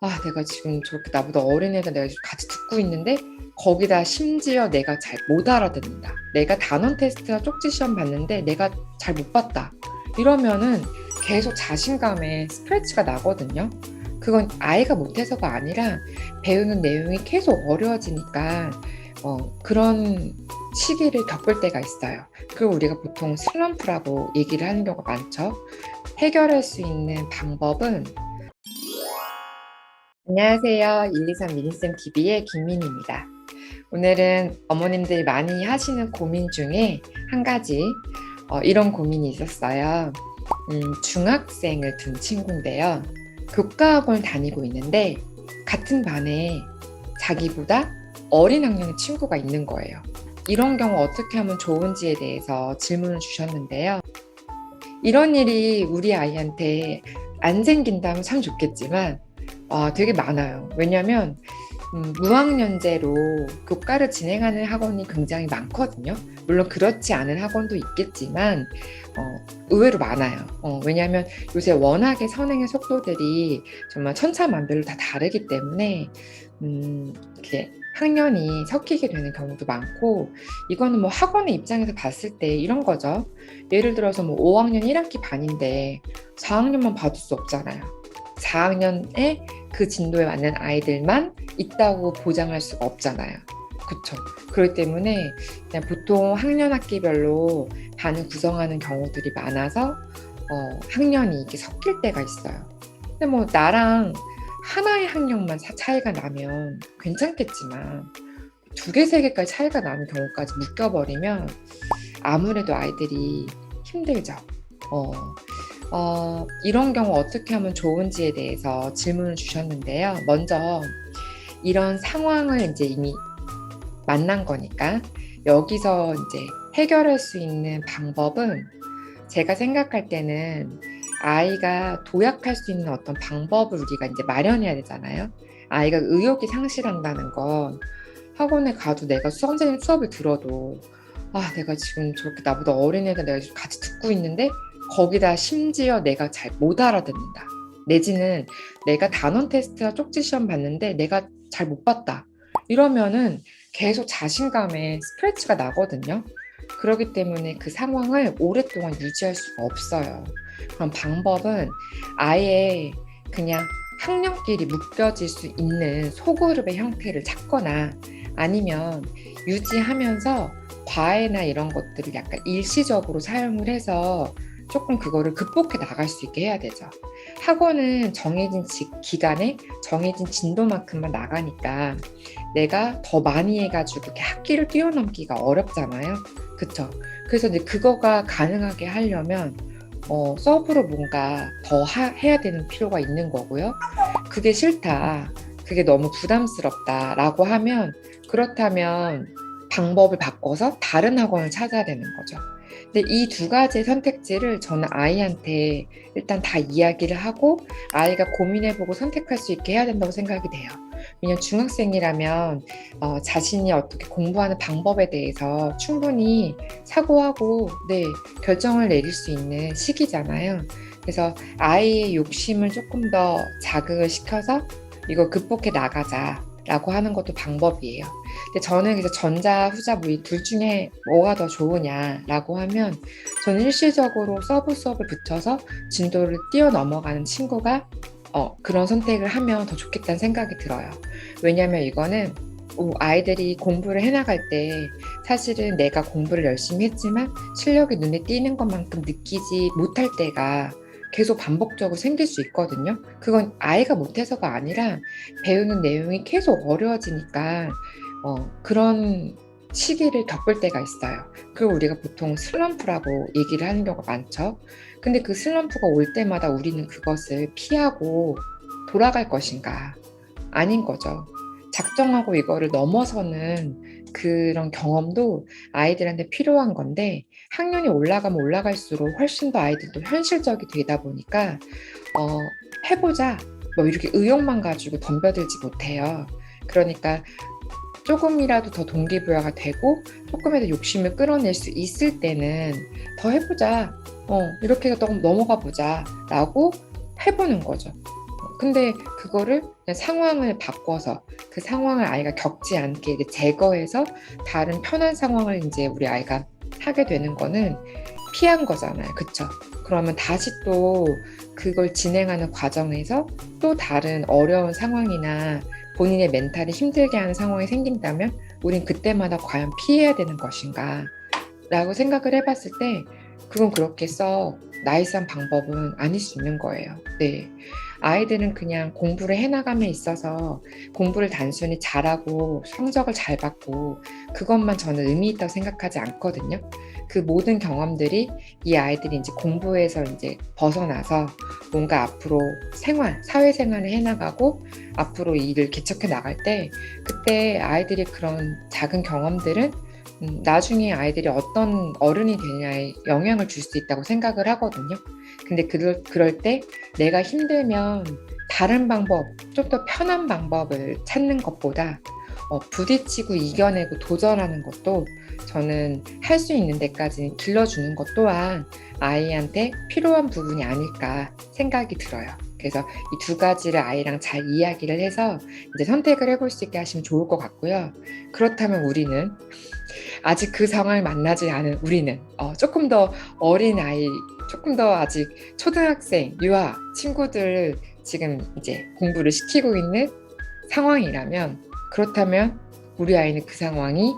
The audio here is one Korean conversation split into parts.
아, 내가 지금 저렇게 나보다 어린 애들 내가 지금 같이 듣고 있는데 거기다 심지어 내가 잘 못 알아듣는다. 내가 단원 테스트나 쪽지 시험 봤는데 내가 잘 못 봤다. 이러면은 계속 자신감에 스크래치가 나거든요. 그건 아이가 못해서가 아니라 배우는 내용이 계속 어려워지니까 어, 그런 시기를 겪을 때가 있어요. 그리고 우리가 보통 슬럼프라고 얘기를 하는 경우가 많죠. 해결할 수 있는 방법은 안녕하세요. 123 미니쌤 TV의 김민희입니다. 오늘은 어머님들이 많이 하시는 고민 중에 한 가지 어, 이런 고민이 있었어요. 음, 중학생을 둔 친구인데요. 교과학원을 다니고 있는데 같은 반에 자기보다 어린 학년의 친구가 있는 거예요. 이런 경우 어떻게 하면 좋은지에 대해서 질문을 주셨는데요. 이런 일이 우리 아이한테 안 생긴다면 참 좋겠지만 어, 되게 많아요. 왜냐하면 음, 무학년제로 교과를 진행하는 학원이 굉장히 많거든요. 물론 그렇지 않은 학원도 있겠지만 어, 의외로 많아요. 어, 왜냐하면 요새 워낙에 선행의 속도들이 정말 천차만별로 다 다르기 때문에 음, 이렇게 학년이 섞이게 되는 경우도 많고 이거는 뭐 학원의 입장에서 봤을 때 이런 거죠. 예를 들어서 뭐 5학년 1학기 반인데 4학년만 봐줄 수 없잖아요. 4학년에 그 진도에 맞는 아이들만 있다고 보장할 수가 없잖아요. 그쵸. 그렇기 때문에 그냥 보통 학년 학기별로 반을 구성하는 경우들이 많아서 어, 학년이 이렇게 섞일 때가 있어요. 근데 뭐 나랑 하나의 학년만 차- 차이가 나면 괜찮겠지만 두 개, 세 개까지 차이가 나는 경우까지 묶여버리면 아무래도 아이들이 힘들죠. 어, 어, 이런 경우 어떻게 하면 좋은지에 대해서 질문을 주셨는데요. 먼저 이런 상황을 이제 이미 만난 거니까 여기서 이제 해결할 수 있는 방법은 제가 생각할 때는 아이가 도약할 수 있는 어떤 방법을 우리가 이제 마련해야 되잖아요. 아이가 의욕이 상실한다는 건 학원에 가도 내가 선생님 수업을 들어도 아, 내가 지금 저렇게 나보다 어린 애들 내가 같이 듣고 있는데 거기다 심지어 내가 잘 못 알아듣는다. 내지는 내가 단원 테스트나 쪽지 시험 봤는데 내가 잘 못 봤다. 이러면은 계속 자신감에 스크래치가 나거든요. 그렇기 때문에 그 상황을 오랫동안 유지할 수가 없어요. 그럼 방법은 아예 그냥 학년끼리 묶여질 수 있는 소그룹의 형태를 찾거나 아니면 유지하면서 과외나 이런 것들을 약간 일시적으로 사용을 해서 조금 그거를 극복해 나갈 수 있게 해야 되죠. 학원은 정해진 지- 기간에 정해진 진도만큼만 나가니까 내가 더 많이 해가지고 이렇게 학기를 뛰어넘기가 어렵잖아요. 그쵸? 그래서 이제 그거가 가능하게 하려면 어, 서브로 뭔가 더 하- 해야 되는 필요가 있는 거고요. 그게 싫다. 그게 너무 부담스럽다라고 하면 그렇다면 방법을 바꿔서 다른 학원을 찾아야 되는 거죠. 근데 이 두 가지의 선택지를 저는 아이한테 일단 다 이야기를 하고 아이가 고민해보고 선택할 수 있게 해야 된다고 생각이 돼요. 왜냐면 중학생이라면 어, 자신이 어떻게 공부하는 방법에 대해서 충분히 사고하고 네, 결정을 내릴 수 있는 시기잖아요. 그래서 아이의 욕심을 조금 더 자극을 시켜서 이거 극복해 나가자라고 하는 것도 방법이에요. 근데 저는 그래서 전자, 후자 뭐이둘 중에 뭐가 더 좋으냐라고 하면 저는 일시적으로 서브 수업을 붙여서 진도를 뛰어넘어가는 친구가 어, 그런 선택을 하면 더 좋겠다는 생각이 들어요. 왜냐하면 이거는 어, 아이들이 공부를 해나갈 때 사실은 내가 공부를 열심히 했지만 실력이 눈에 띄는 것만큼 느끼지 못할 때가 계속 반복적으로 생길 수 있거든요. 그건 아이가 못해서가 아니라 배우는 내용이 계속 어려워지니까 어, 그런 시기를 겪을 때가 있어요. 그리고 우리가 보통 슬럼프라고 얘기를 하는 경우가 많죠. 근데 그 슬럼프가 올 때마다 우리는 그것을 피하고 돌아갈 것인가? 아닌 거죠. 작정하고 이거를 넘어서는 그런 경험도 아이들한테 필요한 건데 학년이 올라가면 올라갈수록 훨씬 더 아이들도 현실적이 되다 보니까 어, 해보자 뭐 이렇게 의욕만 가지고 덤벼들지 못해요. 그러니까 조금이라도 더 동기부여가 되고 조금이라도 욕심을 끌어낼 수 있을 때는 더 해보자. 어, 이렇게 또 넘어가 보자. 라고 해보는 거죠. 근데 그거를 상황을 바꿔서 그 상황을 아이가 겪지 않게 제거해서 다른 편한 상황을 이제 우리 아이가 하게 되는 거는 피한 거잖아요. 그쵸? 그러면 다시 또 그걸 진행하는 과정에서 또 다른 어려운 상황이나 본인의 멘탈이 힘들게 하는 상황이 생긴다면 우린 그때마다 과연 피해야 되는 것인가 라고 생각을 해봤을 때 그건 그렇게 써 나이스한 방법은 아닐 수 있는 거예요. 네. 아이들은 그냥 공부를 해나감에 있어서 공부를 단순히 잘하고 성적을 잘 받고 그것만 저는 의미 있다고 생각하지 않거든요. 그 모든 경험들이 이 아이들이 이제 공부에서 이제 벗어나서 뭔가 앞으로 생활, 사회생활을 해나가고 앞으로 일을 개척해 나갈 때 그때 아이들이 그런 작은 경험들은 음, 나중에 아이들이 어떤 어른이 되냐에 영향을 줄 수 있다고 생각을 하거든요. 근데 그럴, 그럴 때 내가 힘들면 다른 방법, 좀 더 편한 방법을 찾는 것보다 어, 부딪히고 이겨내고 도전하는 것도 저는 할 수 있는 데까지 길러주는 것 또한 아이한테 필요한 부분이 아닐까 생각이 들어요. 그래서 이 두 가지를 아이랑 잘 이야기를 해서 이제 선택을 해볼 수 있게 하시면 좋을 것 같고요. 그렇다면 우리는 아직 그 상황을 만나지 않은 우리는 어, 조금 더 어린 아이, 조금 더 아직 초등학생, 유아 친구들 지금 이제 공부를 시키고 있는 상황이라면 그렇다면 우리 아이는 그 상황이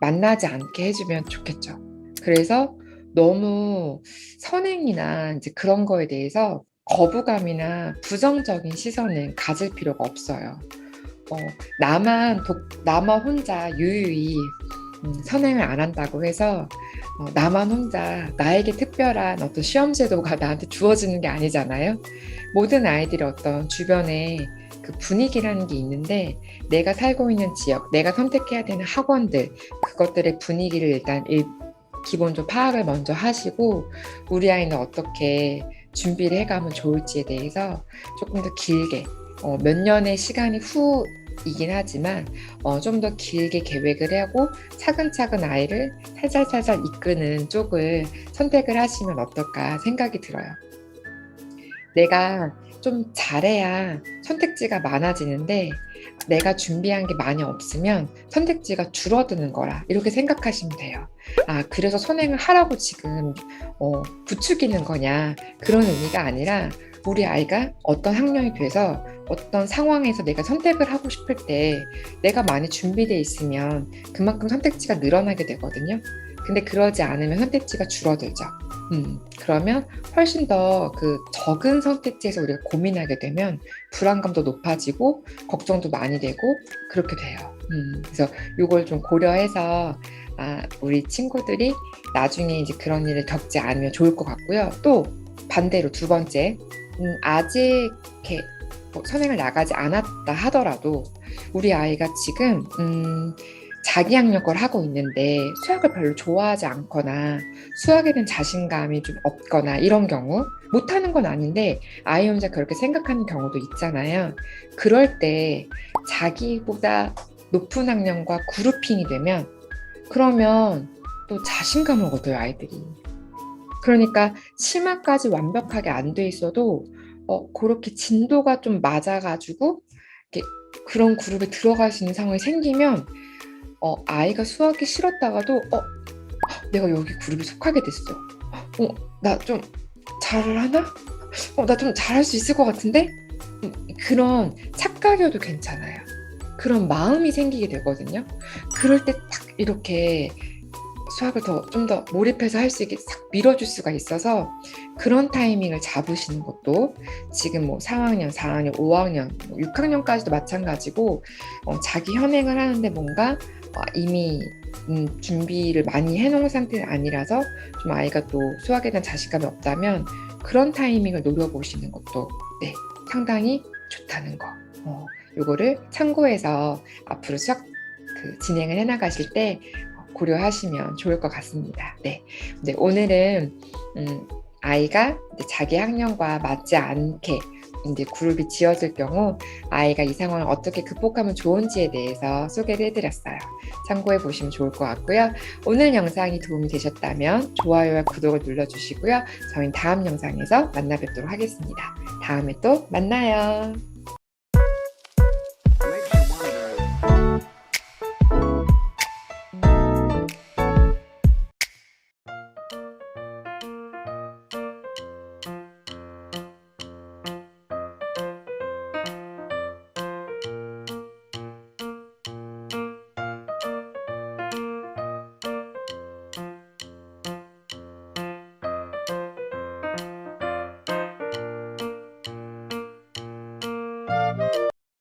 만나지 않게 해주면 좋겠죠. 그래서 너무 선행이나 이제 그런 거에 대해서 거부감이나 부정적인 시선은 가질 필요가 없어요. 어, 나만 독, 나만 혼자 유유히 음, 선행을 안 한다고 해서 어, 나만 혼자 나에게 특별한 어떤 시험 제도가 나한테 주어지는 게 아니잖아요. 모든 아이들이 어떤 주변에 그 분위기라는 게 있는데 내가 살고 있는 지역, 내가 선택해야 되는 학원들 그것들의 분위기를 일단 일, 기본적으로 파악을 먼저 하시고 우리 아이는 어떻게 준비를 해가면 좋을지에 대해서 조금 더 길게 어, 몇 년의 시간이 후 이긴 하지만 어, 좀 더 길게 계획을 하고 차근차근 아이를 살살살살 이끄는 쪽을 선택을 하시면 어떨까 생각이 들어요. 내가 좀 잘해야 선택지가 많아지는데 내가 준비한 게 많이 없으면 선택지가 줄어드는 거라 이렇게 생각하시면 돼요. 아 그래서 선행을 하라고 지금 어, 부추기는 거냐 그런 의미가 아니라 우리 아이가 어떤 학년이 돼서 어떤 상황에서 내가 선택을 하고 싶을 때 내가 많이 준비돼 있으면 그만큼 선택지가 늘어나게 되거든요. 근데 그러지 않으면 선택지가 줄어들죠. 음, 그러면 훨씬 더 그 적은 선택지에서 우리가 고민하게 되면 불안감도 높아지고 걱정도 많이 되고 그렇게 돼요. 음, 그래서 이걸 좀 고려해서 아, 우리 친구들이 나중에 이제 그런 일을 겪지 않으면 좋을 것 같고요. 또 반대로 두 번째, 음, 아직 이렇게 뭐 선행을 나가지 않았다 하더라도 우리 아이가 지금 음, 자기 학력을 하고 있는데 수학을 별로 좋아하지 않거나 수학에 대한 자신감이 좀 없거나 이런 경우 못하는 건 아닌데 아이 혼자 그렇게 생각하는 경우도 있잖아요. 그럴 때 자기보다 높은 학년과 그룹핑이 되면 그러면 또 자신감을 얻어요 아이들이. 그러니까 심화까지 완벽하게 안 돼 있어도 어, 그렇게 진도가 좀 맞아가지고 그런 그룹에 들어갈 수 있는 상황이 생기면 어, 아이가 수학이 싫었다가도 어, 내가 여기 그룹에 속하게 됐어. 어, 나 좀 잘을 하나? 어, 나 좀 잘할 수 있을 것 같은데? 음, 그런 착각이어도 괜찮아요. 그런 마음이 생기게 되거든요. 그럴 때 딱 이렇게 수학을 더 좀 더 몰입해서 할 수 있게 싹 밀어줄 수가 있어서 그런 타이밍을 잡으시는 것도 지금 뭐 3학년, 4학년, 5학년, 6학년까지도 마찬가지고 어, 자기 현행을 하는데 뭔가 어, 이미 음, 준비를 많이 해놓은 상태는 아니라서 좀 아이가 또 수학에 대한 자신감이 없다면 그런 타이밍을 노려보시는 것도 네, 상당히 좋다는 거. 어, 요거를 참고해서 앞으로 수학 그 진행을 해나가실 때 고려하시면 좋을 것 같습니다. 네, 네 오늘은 음, 아이가 자기 학년과 맞지 않게 이제 그룹이 지어질 경우 아이가 이 상황을 어떻게 극복하면 좋은지에 대해서 소개를 해드렸어요. 참고해 보시면 좋을 것 같고요. 오늘 영상이 도움이 되셨다면 좋아요와 구독을 눌러주시고요. 저희 다음 영상에서 만나 뵙도록 하겠습니다. 다음에 또 만나요.